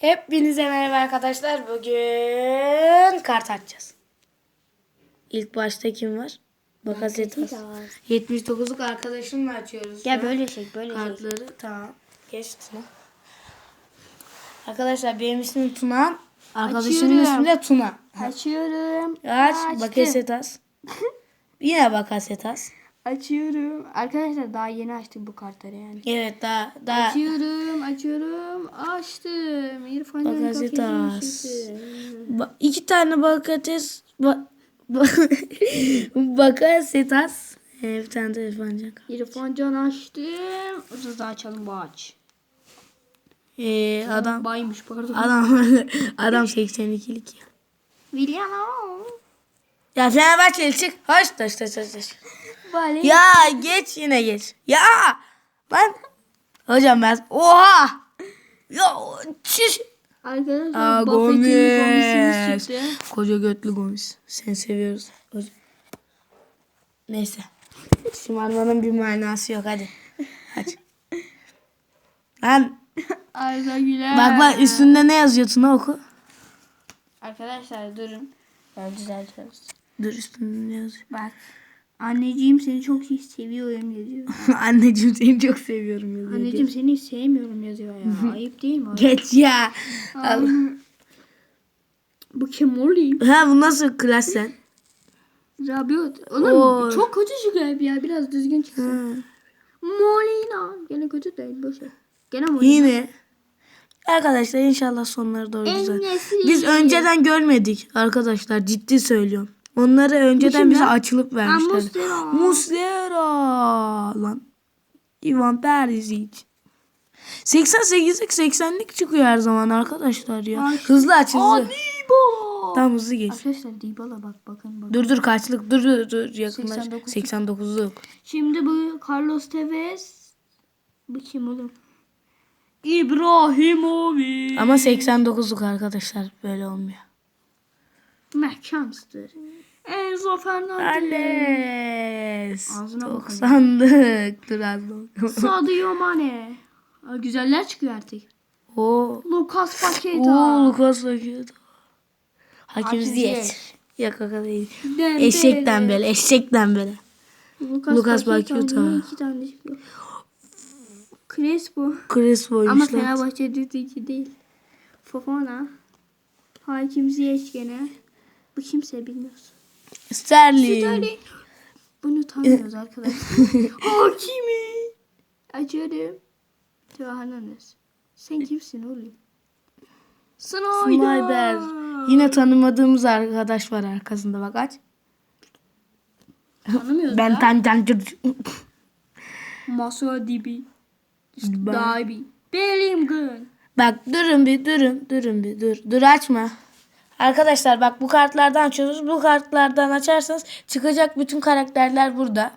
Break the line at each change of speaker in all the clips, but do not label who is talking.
Hepinize merhaba arkadaşlar. Bugün kart açacağız. İlk başta kim var? Bakasetas. 79'luk arkadaşımla açıyoruz. An.
böyle çek böyle çek.
Kartları tamam. Geç Tuna. Arkadaşlar benim ismim Tuna. Arkadaşımın ismi de Tuna.
Açıyorum.
Aç. Bakasetas. Yine Bakasetas.
Açıyorum. Arkadaşlar daha yeni açtık bu kartları yani.
Evet daha daha
Açıyorum, açıyorum. Açtım. İrfan
Bakasetas. Ba- iki tane Bakates ba- ba- Bakasetas ee, bir tane de İrfan Can.
İrfan Can açtım. Rıza açalım bu aç.
Ee, adam
Baymış pardon.
adam adam 82'lik ya.
William.
Ya Fenerbahçeli çık. Hoş taş taş taş taş.
Vale.
Ya geç yine geç. Ya ben hocam ben oha. Ya çiş.
Arkadaşlar
Aa,
Buffett'in
Gomis. Koca götlü Gomis. Seni seviyoruz. hocam. Neyse. Şımarmanın bir manası yok hadi. Hadi. Lan
Arda Güler.
bak bak üstünde ne yazıyor Tuna oku.
Arkadaşlar durun. Ya düzeltiyoruz.
Dur üstünde ne yazıyor.
Bak. Anneciğim seni çok iyi seviyorum yazıyor.
Anneciğim seni çok seviyorum yazıyor.
Anneciğim seni sevmiyorum yazıyor ya. Ayıp değil mi?
Geç ya. Al.
Bu kim olayım?
Ha bu nasıl klas sen?
Rabiot. Oğlum
Oy.
çok kötü çıkıyor ya. Biraz düzgün çıksın. Molina. Gene kötü değil. Boş ver. Gene Molina.
Yine. Arkadaşlar inşallah sonları doğru güzel.
En-Nesyri.
Biz önceden görmedik arkadaşlar ciddi söylüyorum. Onları önceden
kim
bize açılıp vermişler.
Muslera.
Muslera lan. Ivan Perisic. 88'lik 80'lik çıkıyor her zaman arkadaşlar ya.
Ay.
Hızlı aç hızlı.
Adibo.
Tam hızlı geç.
Arkadaşlar Dybala bak bakın bak.
Dur dur kaçlık dur dur dur yakınlaş.
89.
89'luk.
Şimdi bu Carlos Tevez. Bu kim oğlum? İbrahimovic.
Ama 89'luk arkadaşlar böyle olmuyor.
McAllister. Enzo Fernandez. Ağzına bakın.
90'lık. Dur bak.
Sadio Mane. Aa, güzeller çıkıyor artık.
Oo.
Lucas Paqueta.
Oo Lucas Paqueta. Hakim Ziyech. Yok o kadar değil.
Dembele.
Eşekten böyle. Eşekten böyle.
Lucas,
Lucas
Paqueta. İki tane çıkıyor? Crespo.
Crespo'ymuş
Ama. Fenerbahçe düzdeki değil. Fofana. Hakim Ziyech gene. Bu kimse bilmiyoruz.
Sterling.
Sterling. Bunu tanımıyoruz arkadaşlar. Hakimi. Açıyorum. Teo Hernandez. Sen kimsin oğlum? Snyder.
Snyder. Yine tanımadığımız arkadaş var arkasında bak aç.
Tanımıyoruz
Ben
ya.
tan tan
Masuha Dibi.
Ben-
Dibi. Bellingham.
Bak durun bir durun durun bir dur. Dur açma. Arkadaşlar bak bu kartlardan açıyoruz. Bu kartlardan açarsanız çıkacak bütün karakterler burada.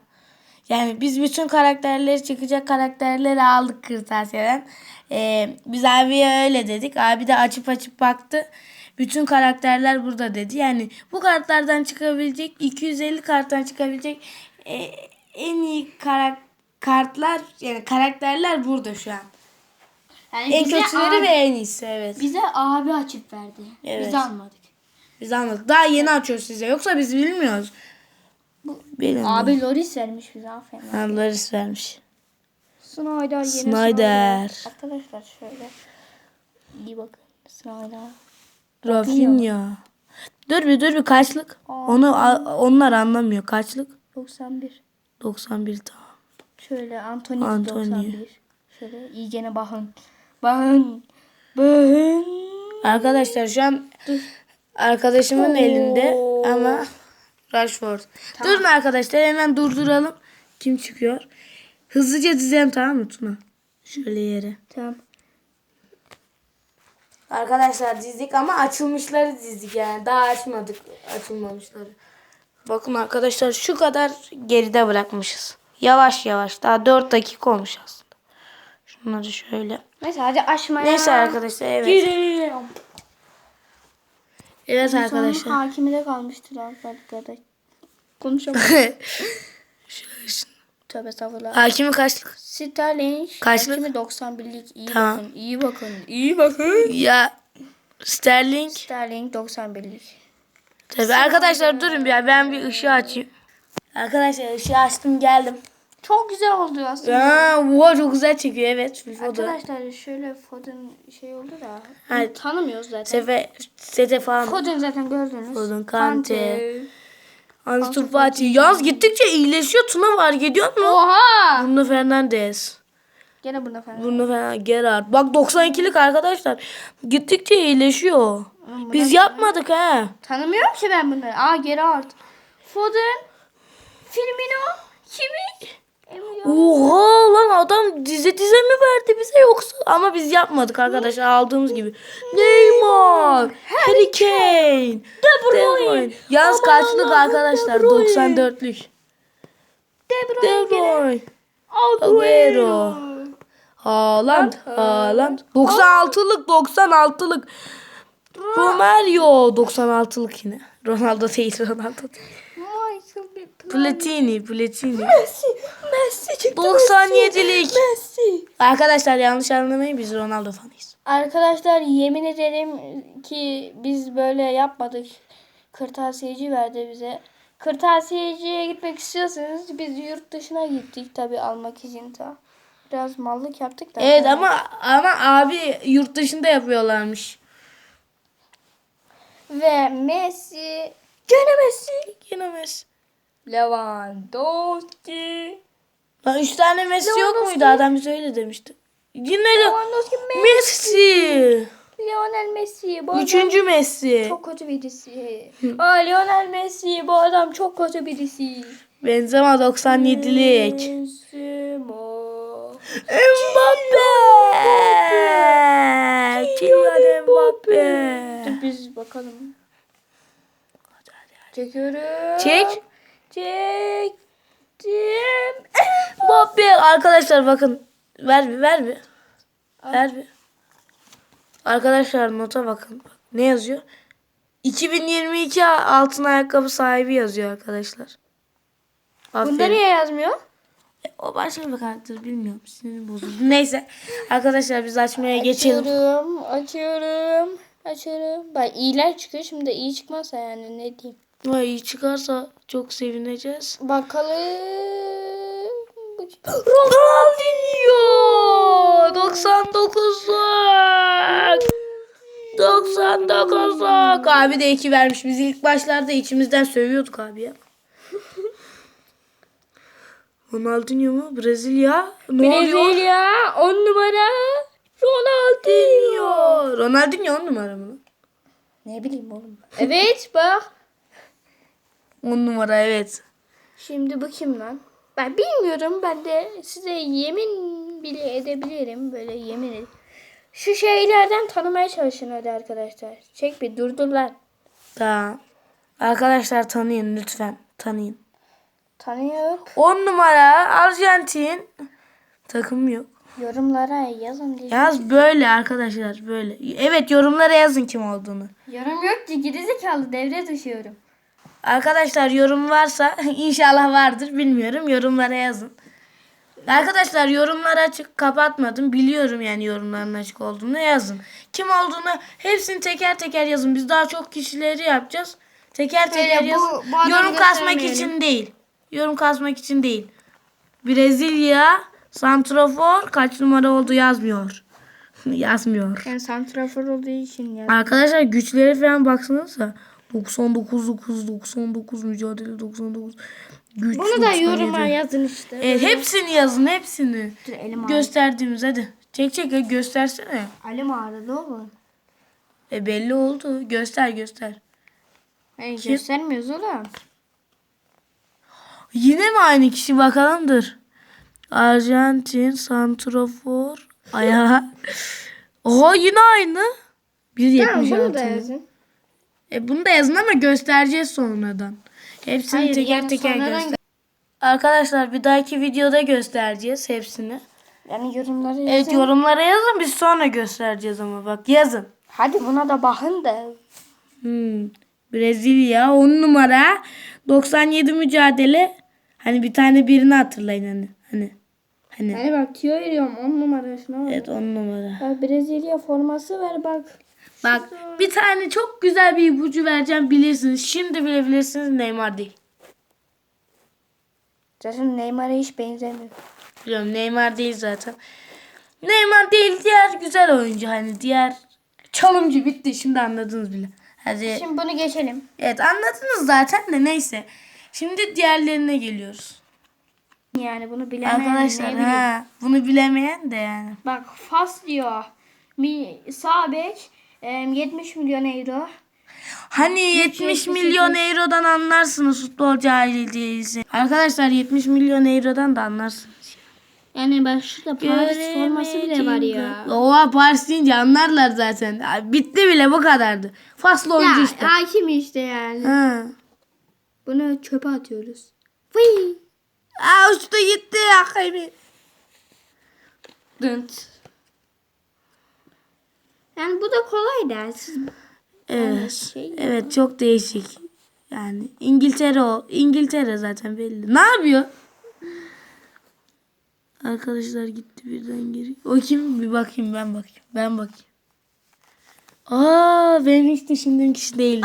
Yani biz bütün karakterleri çıkacak karakterleri aldık kırtasiyeden. Ee, biz abiye öyle dedik. Abi de açıp açıp baktı. Bütün karakterler burada dedi. Yani bu kartlardan çıkabilecek 250 karttan çıkabilecek e, en iyi karak kartlar yani karakterler burada şu an.
Yani
En
bize
kötüleri
abi,
ve en iyisi evet.
bize abi açıp verdi.
Evet.
Biz almadık.
Biz anladık. Daha yeni açıyoruz size. Yoksa biz bilmiyoruz. Benim
Abi Loris vermiş bize aferin.
Ha, Laris vermiş.
Snyder yine
Snyder.
Arkadaşlar şöyle iyi bakın. Snyder.
Rafinha. Dur bir dur bir kaçlık? Onu a- onlar anlamıyor. Kaçlık?
91.
91 tamam.
Şöyle Anthony,
Anthony.
91. Şöyle iyicene bakın. Bakın. Bakın.
Arkadaşlar şu an arkadaşımın elinde ama Rashford. Durun arkadaşlar hemen durduralım. Kim çıkıyor? Hızlıca dizelim tamam mı Tuna? Şöyle yere.
Tamam.
Arkadaşlar dizdik ama açılmışları dizdik yani. Daha açmadık açılmamışları. Bakın arkadaşlar şu kadar geride bırakmışız. Yavaş yavaş. Daha 4 dakika olmuş aslında. Şunları şöyle.
Neyse hadi açmaya.
Neyse arkadaşlar evet.
Girelim.
Evet
Arkadaşlar.
arkadaşlar.
Hakimide kalmıştır arkadaşlar.
Şunu-
Tövbe estağfurullah.
Hakimi kaçlık?
Sterling.
Kaçlık?
Hakimi 91'lik. İyi
Tamam.
bakın. iyi bakın. iyi bakın.
Ya Sterling.
Sterling 91'lik.
Tabii arkadaşlar durun bir ben bir ışığı açayım. Arkadaşlar ışığı açtım geldim.
Çok güzel oldu aslında.
Aa, oha çok güzel çekiyor evet. Foden.
Arkadaşlar şöyle Foden şey oldu da
Evet.
tanımıyoruz zaten.
Sefe, Sete falan.
Foden zaten gördünüz.
Foden, Kante. Ansu Fati. Yaz gittikçe iyileşiyor. Tuna var gidiyor mu?
Oha!
Bruno Fernandes.
Gene buna falan.
Bruno Fernandes. Gerard. Bak 92'lik arkadaşlar. Gittikçe iyileşiyor.
bu
Biz yapmadık ha.
Tanımıyorum ki ben bunları. Aa Gerard. Foden. Firmino. Kimi?
Oha lan adam dize dize mi verdi bize yoksa ama biz yapmadık arkadaşlar aldığımız gibi. Neymar, Harry Kane, De Bruyne. Yaz kaçlık arkadaşlar
De Bruyne.
94'lük.
De Bruyne. Agüero.
Haaland, Haaland. 96'lık 96'lık. Romario 96'lık yine. Ronaldo değil Ronaldo değil. Platini, Platini.
Messi. Messi çıktı.
97'lik.
Messi.
Arkadaşlar yanlış anlamayın biz Ronaldo fanıyız.
Arkadaşlar yemin ederim ki biz böyle yapmadık. Kırtasiyeci verdi bize. Kırtasiyeciye gitmek istiyorsanız biz yurt dışına gittik tabi almak için ta. Biraz mallık yaptık da.
Evet ama ama abi yurt dışında yapıyorlarmış.
Ve Messi. Gene Messi.
Yine Messi.
Lewandowski.
Lan üç tane Messi yok muydu? Adam bize öyle demişti. Yine
Lewandowski Messi.
Messi.
Lionel Messi. Bu adam
Üçüncü Messi.
çok kötü birisi. Aa Lionel Messi. Bu adam çok kötü birisi.
Benzema 97'lik.
Benzema.
Mbappe. Kylian Mbappe.
Dur biz bakalım. Çekiyorum.
Çek.
Çektim.
Mbappe. Arkadaşlar bakın. Ver bir ver bir. Ver bir. Arkadaşlar nota bakın. Bak, ne yazıyor? 2022 altın ayakkabı sahibi yazıyor arkadaşlar. Aferin.
Bunda niye yazmıyor?
O başka bir karakter bilmiyorum. Sinirim bozuldu. Neyse. Arkadaşlar biz açmaya geçelim.
Açıyorum. Açıyorum. Açıyorum. Bak iyiler çıkıyor. Şimdi iyi çıkmazsa yani ne diyeyim.
Vay iyi çıkarsa çok sevineceğiz.
Bakalım.
Ronaldinho 99'luk 99'luk Abi de 2 vermiş. Biz ilk başlarda içimizden sövüyorduk abi ya. Ronaldinho mu? Brezilya? Ne oluyor?
Brezilya 10 numara. Ronaldinho.
Ronaldinho 10 numara mı?
Ne bileyim oğlum. Evet bak.
10 numara evet.
Şimdi bu kim lan? Ben bilmiyorum. Ben de size yemin bile edebilirim. Böyle yemin ed- Şu şeylerden tanımaya çalışın hadi arkadaşlar. Çek bir durdur lan.
Tamam. Arkadaşlar tanıyın lütfen. Tanıyın.
Tanıyor.
10 numara Arjantin. Takım yok.
Yorumlara yazın diye.
Yaz böyle arkadaşlar böyle. Evet yorumlara yazın kim olduğunu.
Yorum yok ki gerizekalı devre düşüyorum.
Arkadaşlar yorum varsa inşallah vardır bilmiyorum yorumlara yazın. Arkadaşlar yorumları açık kapatmadım. Biliyorum yani yorumların açık olduğunu yazın. Kim olduğunu hepsini teker teker yazın. Biz daha çok kişileri yapacağız. Teker teker
bu-
yazın.
bu adamı
Yorum kasmak için değil. Yorum kasmak için değil. Brezilya Santrofor kaç numara oldu yazmıyor. yazmıyor.
Yani santrafor olduğu için ya.
Arkadaşlar güçleri falan baksanıza. 99 9 99 mücadele 99 güç
Bunu da
97.
yoruma yazın işte.
Evet, hepsini yazın hepsini.
Dur elim.
Gösterdiğimiz hadi. Çek çek hadi göstersene.
Elim ağrıdı oğlum.
E belli oldu. Göster göster.
Hey, göstermiyoruz oğlum.
Yine mi aynı kişi bakalım dur. Arjantin Santrofor ayağı. Oha yine aynı.
Tamam
1.76.
bunu da yazın.
E bunu da yazın ama göstereceğiz sonradan. Hepsini
Hayır,
teker
yani
teker
sonradan
göster. Arkadaşlar bir dahaki videoda göstereceğiz hepsini.
Yani yorumları yazın.
Evet yorumlara yazın biz sonra göstereceğiz ama bak yazın.
Hadi buna da bakın da.
Hmm. Brezilya 10 numara 97 mücadele. Hani bir tane birini hatırlayın hani. Hani. Hani.
Hani bak tüyo veriyorum 10 numara şuna bak.
Evet on numara.
Bak Brezilya forması ver bak.
Bak bir tane çok güzel bir ipucu vereceğim bilirsiniz. Şimdi bilebilirsiniz Neymar değil.
Zaten Neymar'a hiç benzemiyor.
Biliyorum Neymar değil zaten. Neymar değil diğer güzel oyuncu hani diğer çalımcı bitti şimdi anladınız bile. Hadi.
Şimdi bunu geçelim.
Evet anladınız zaten de neyse. Şimdi diğerlerine geliyoruz.
Yani bunu bilemeyen
Arkadaşlar ha bunu bilemeyen de yani.
Bak Fas diyor. Bir sağ bek em, 70 milyon euro.
Hani 70 milyon eurodan anlarsınız futbol cahili değilse. Arkadaşlar 70 milyon eurodan da anlarsınız.
Yani bak şurada Paris forması bile var ya.
Oha Paris deyince anlarlar zaten. Bitti bile bu kadardı. Faslı oyuncu
Ya
işte.
hakim işte yani.
Ha.
Bunu çöpe atıyoruz. Fıy.
Aa uçtu gitti akayım.
Dınt. Yani bu da kolay. Siz
Evet.
şey-
Evet çok değişik. Yani İngiltere o. İngiltere zaten belli. Ne yapıyor? Arkadaşlar gitti birden geri. O kim? Bir bakayım ben bakayım. Ben bakayım. Aa benim hiç düşündüğüm kişi değil.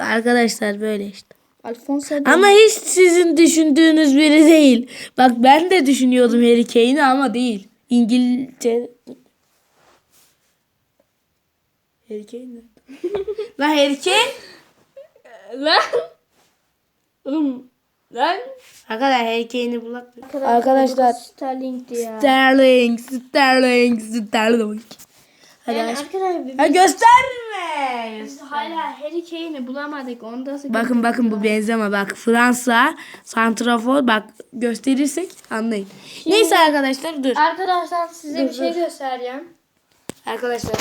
Arkadaşlar böyle işte.
Alfonso
Ama hiç sizin düşündüğünüz biri değil. Bak ben de düşünüyordum Harry Kane'i ama değil. İngiltere... Harry Kane mi? Lan Harry Kane?
Lan. Oğlum. Lan.
Arkadaşlar Harry Kane'i bulak. Arkadaşlar
Sterling'di ya.
Sterling, Sterling, Sterling. Hadi
Yani
aç.
arkadaşlar biz
Ha gösterme.
biz hala Harry Kane'i bulamadık. Onda
Bakın bakın bu benzeme bak Fransa santrafor bak gösterirsek anlayın. Neyse arkadaşlar dur.
Arkadaşlar size
Dur,
bir şey
dur.
göstereceğim.
Arkadaşlar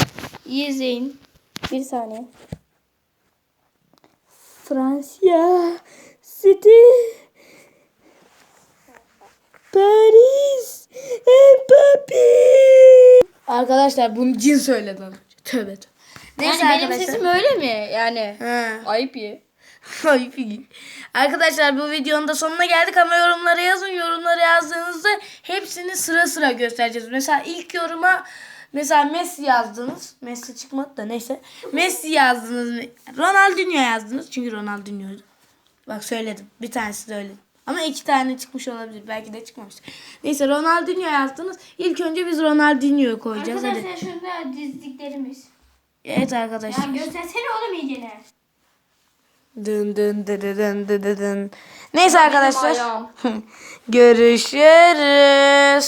İyi izleyin. Bir saniye. Fransa City Paris Mbappé
Arkadaşlar bunu cin söyledi az önce. Tövbe tövbe. Neyse
Yani benim
arkadaşlar.
sesim öyle mi? Yani
Ha.
ayıp ya.
Ay figi. Arkadaşlar bu videonun da sonuna geldik ama yorumlara yazın. Yorumlara yazdığınızda hepsini sıra sıra göstereceğiz. Mesela ilk yoruma mesela Messi yazdınız. Messi çıkmadı da neyse. Messi yazdınız. Ronaldinho yazdınız. Çünkü Ronaldinho'ydu. Bak söyledim. Bir tanesi de öyle. Ama iki tane çıkmış olabilir. Belki de çıkmamış. Neyse Ronaldinho yazdınız. İlk önce biz Ronaldinho'yu koyacağız. Hadi.
Arkadaşlar şurada dizdiklerimiz.
Evet arkadaşlar.
Ya göstersene oğlum iyicene.
Dın dın dın dın dın dın. Neyse arkadaşlar. Görüşürüz.